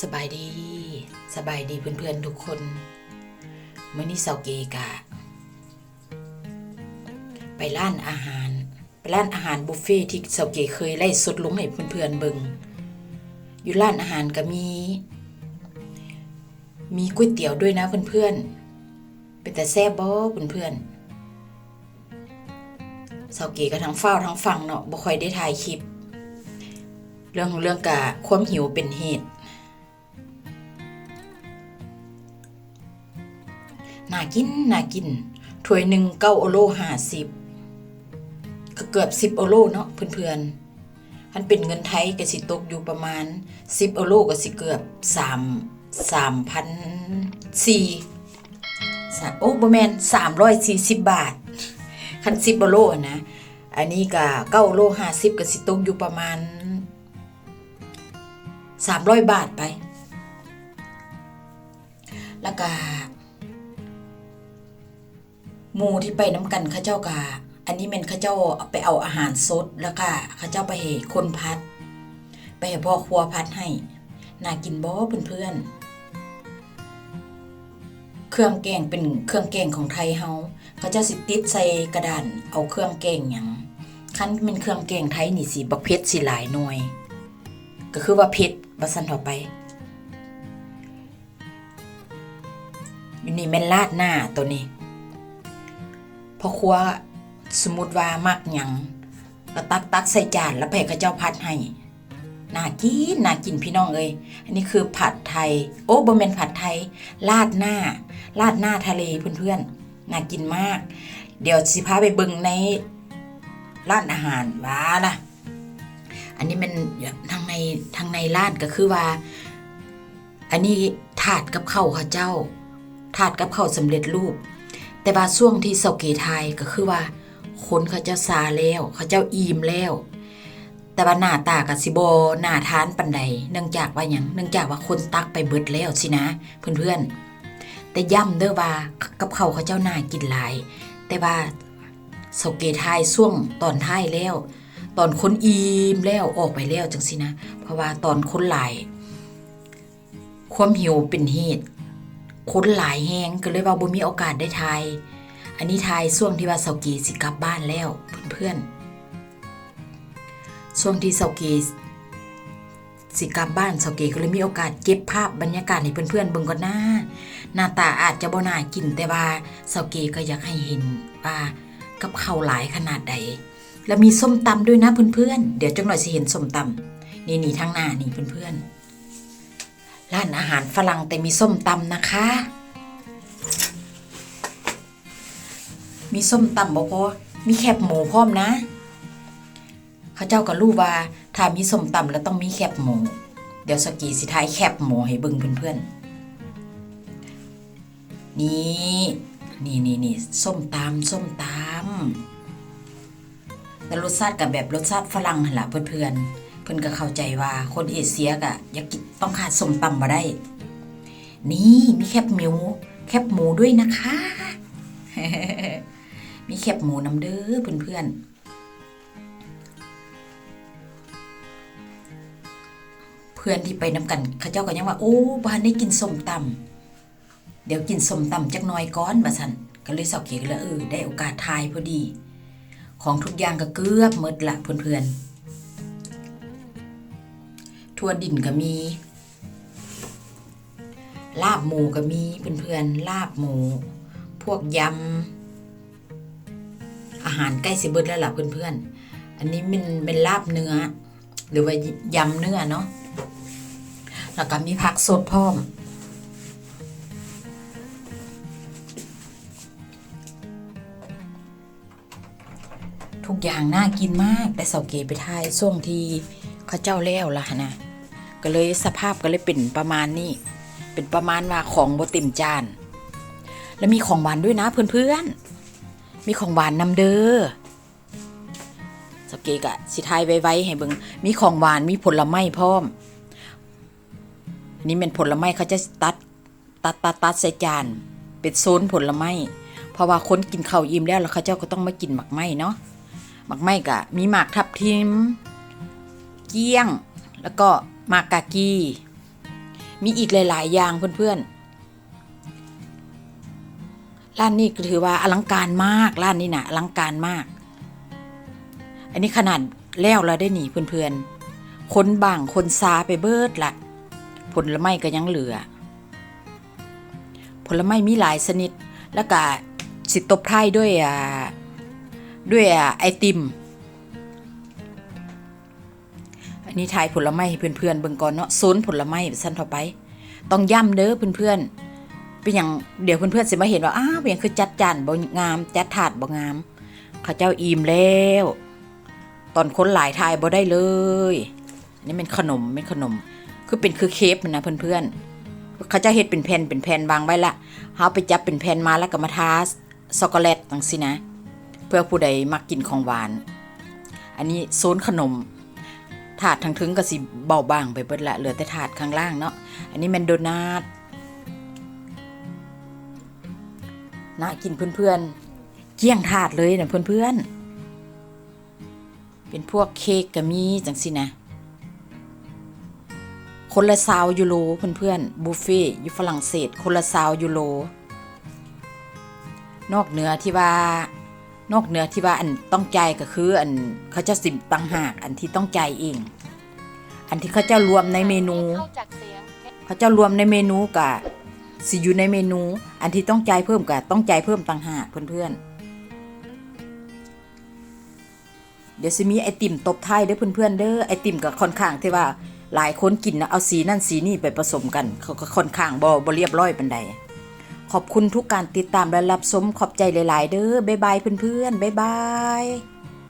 สบายดี สบายดีเพื่อนๆทุกคนมื่อนี้เสาเกกะ ไปร้านอาหาร ไปร้านอาหารบุฟเฟ่ที่เสาเกเคยไล่สดลงให้เพื่อนๆเบิงอยู่ร้านอาหารก็มี มีก๋วยเตี๋ยวด้วยนะเพื่อนๆเป็นแต่แซ่บบ่เพื่อนๆเสาเกก็ทั้งเฝ้าทั้งฟังเนาะบ่ค่อยได้ถ่ายคลิป เรื่องของเรื่องกะความหิวเป็นเหตุ น่ากินน่ากินถ้วยหนึ่งเก้าโอโลห้าสิบก็เกือบสิบโอโลเนาะเพื่อนๆมันเป็นเงินไทยก็สิตกอยู่ประมาณสิบโอโลก็สิเกือบสามสามพันสี่โอ้บแมนสามร้อยสี่สิบบาท คันสิบโอโลนะ อันนี้ก็เก้าโลห้าสิบก็สิตกอยู่ประมาณสามร้อยบาทไป แล้วก็ หมูที่ไปน้ำกันข้าเจ้ากะอันนี้เป็นข้าเจ้าไปเอาอาหารสดแล้วก็ข้าเจ้าไปให้คนพัด ไปให้พ่อครัวพัดให้น่ากินบ่เพื่อนๆ เครื่องแกงเป็นเครื่องแกงของไทยเฮาเขาเจ้าสิติดใส่กระดานเอาเครื่องแกงหยังคันเป็นเครื่องแกงไทยนี่สิบักเผ็ดสิหลายหน่วย ก็คือว่าเผ็ดว่าซั่นต่อไปอยู่นี่แม่นลาดหน้าตัวนี้ พอครัวสมมติว่ามักหยังก็ตักตักใส่จานแล้วไปให้เขาเจ้าพัดให้น่ากินน่ากินพี่น้องเอ้ยอันนี้คือผัดไทย โอ้บ่แม่นผัดไทยลาดหน้าลาดหน้าทะเลเพื่อนๆน่ากินมาก เดี๋ยวสิพาไปเบิ่งในร้านอาหารว้าล่ะ อันนี้มันทางในทางในร้านก็คือว่า อันนี้ถาดกับข้าวเขาเจ้า ถาดกับข้าวสำเร็จรูป แต่ว่าช่วงที่เสาเกไทยก็คือว่าคนเขาเจ้าซาแล้วเขาเจ้าอิ่มแล้ว แต่ว่าหน้าตากับสิบหน้าทานปันใดเนื่องจากว่าอย่างเนื่องจากว่าคนตักไปเบิดแล้วสินะเพื่อนๆ แต่ย่ำเด้อว่ากับเขาเขาเจ้าน่ากินหลาย แต่ว่าเสาเกไทยช่วงตอนท้ายแล้ว ตอนคนอิ่มแล้วออกไปแล้วจังสินะ เพราะว่าตอนคนหลายความหิวเป็นเหตุ คนหลายแหงก็เลยว่าบ่มีโอกาสได้ทาย อันนี้ทายช่วงที่ว่าเสากีสิกลับบ้านแล้วเพื่อนๆช่วงที่เสากีสิกลับบ้านเสากีก็เลยมีโอกาสเก็บภาพบรรยากาศให้เพื่อนๆเบิ่งก่อนหน้าหน้าตาอาจจะบ่น่ากินแต่ว่าเสากีก็อยากให้เห็นว่ากับข้าวหลายขนาดใด แล้วมีส้มตำด้วยนะเพื่อนๆเดี๋ยวจังหน่อยสิเห็นส้มตำนี่นี่ทางหน้านี่เพื่อนๆ ร้านอาหารฝรั่งแต่มีส้มตำนะคะ มีส้มตำบ่พอมีแคบหมูพร้อมนะ เขาเจ้าก็รู้ว่าถ้ามีส้มตำแล้วต้องมีแคบหมู เดี๋ยวสกีสิท้ายแคบหมูให้บิ่งเพื่อนๆ นี่นี่นี่นี่ส้มตำส้มตำแต่รสชาติกับแบบรสชาติฝรั่งหล่ะเพื่อนๆ พิ่นก็เข้าใจว่าคนเอเชียก็อยากกินต้องขาดสมตำมาได้ นี่มีแคบหมูแคบหมูด้วยนะคะ มีแคบหมูน้ำเด้อเพื่อนๆเพื่อนที่ไปน้ำกันเขาเจ้าก็ยังว่าโอ้บ้านได้กินสมตำเดี๋ยวกินสมตำจักน่อยก้อนมาสันก็เลยสอบเกียแล้วเออได้โอกาสทายพอดี ของทุกอย่างก็เกือบหมดละเพื่อนๆ ทั่วดินก็มี ลาบหมูก็มีเพื่อนๆลาบหมู พวกยำอาหารใกล้สิเบิดแล้วล่ะเพื่อนๆ อันนี้มันเป็นลาบเนื้อ หรือว่ายำเนื้อเนาะแล้วก็มีผักสดพร้อมทุกอย่างน่ากินมากแต่เสาเกไปทายช่วงที่เขาเจ้าแล้วล่ะนะ ก็เลยสภาพก็เลยเป็นประมาณนี้เป็นประมาณว่าของบเต็มจาน แล้วมีของหวานด้วยนะเพื่อนๆ มีของหวานนำเด้อสเกกะสิทายไว้ๆให้เบิงมีของหวานมีผลไม้พร้อมอันนี้เป็นผลไม้เขาจะตัดตัดตัดตัดใส่จาน เป็นโซนผลไม้เพราะว่าคนกินข้าวอิ่มแล้วแล้วเขาเจ้าก็ต้องมากินหมักไม้เนาะหมักไม้กะมีหมากทับทิม เกี้ยงแล้วก็ มากกากีมีอีกหลาย ๆ อย่างเพื่อนๆ ร้านนี้ถือว่าอลังการมาก ร้านนี้นะอลังการมาก อันนี้ขนาดแล้วเราได้หนีเพื่อนๆ คนบางคนซาไปเบิดละผลไม้ก็ยังเหลือ ผลไม้มีหลายชนิด แล้วก็สิตบท้ายด้วยอ่าด้วยอ่าไอติม อันนี้ทายผลไม้ให้เพื่อนๆเบิ่งก่อนเนาะโซนผลไม้สั้นต่อไป ต้องย้ำเด้อเพื่อนๆเป็นอย่างเดี๋ยวเพื่อนๆสิมาเห็นว่าอ้าวเป็นหยังคือจัดจานบ่งาม จัดถาดบ่งามเขาเจ้าอิ่มแล้ว ตอนคนหลายทายบ่ได้เลยอันนี่เป็นขนมเป็นขนม คือเป็นคือเคฟมันนะเพื่อนๆเขาเจะเฮ็ดเป็นแผ่นเป็นแผ่นวางไว้ละเฮาไปจับเป็นแผ่นมาแล้วก็มาทาช็อกโกแลตจังซี่นะ เพื่อผู้ใดมักกินของหวาน อันนี้โซนขนม ถาดทั้งทึงก็สิเบาบางไปเบิดละเหลือแต่ถาดข้างล่างเนาะอันนี้แมนโดนัทน่ากินเพื่อนๆเกี้ยงถาดเลยนะเพื่อนๆเป็นพวกเค้กก็มีจังสินะ คนละซาวยูโรเพื่อนๆบุฟเฟ่อยู่ฝรั่งเศสคนละซาวยูโรนอกเหนือที่ว่า นอกเหนือที่ว่าอันต้องใจก็คืออันเขาจะสิบตังหากอันที่ต้องใจเอง อันที่เขาจ้ารวมในเมนู เขาจากเสียงเขาเจ้ารวมในเมนูกับสิอยู่ในเมนู อันที่ต้องใจเพิ่มกับต้องใจเพิ่มต่างหากเพื่อนๆเดี๋ยวสิมีไอติมตบท้ายเด้อเพื่อนๆเด้อไอติมกับค่อนข้างที่ว่าหลายคนกินนะเอาสีนั่นสีนี่ไปผสมกัน เขาก็ค่อนข้างบ่บ่เรียบร้อยปานใด ขอบคุณทุกการติดตามและรับชมขอบใจหลาย ๆ เด้อบ๊ายบายเพื่อนๆบ๊ายบาย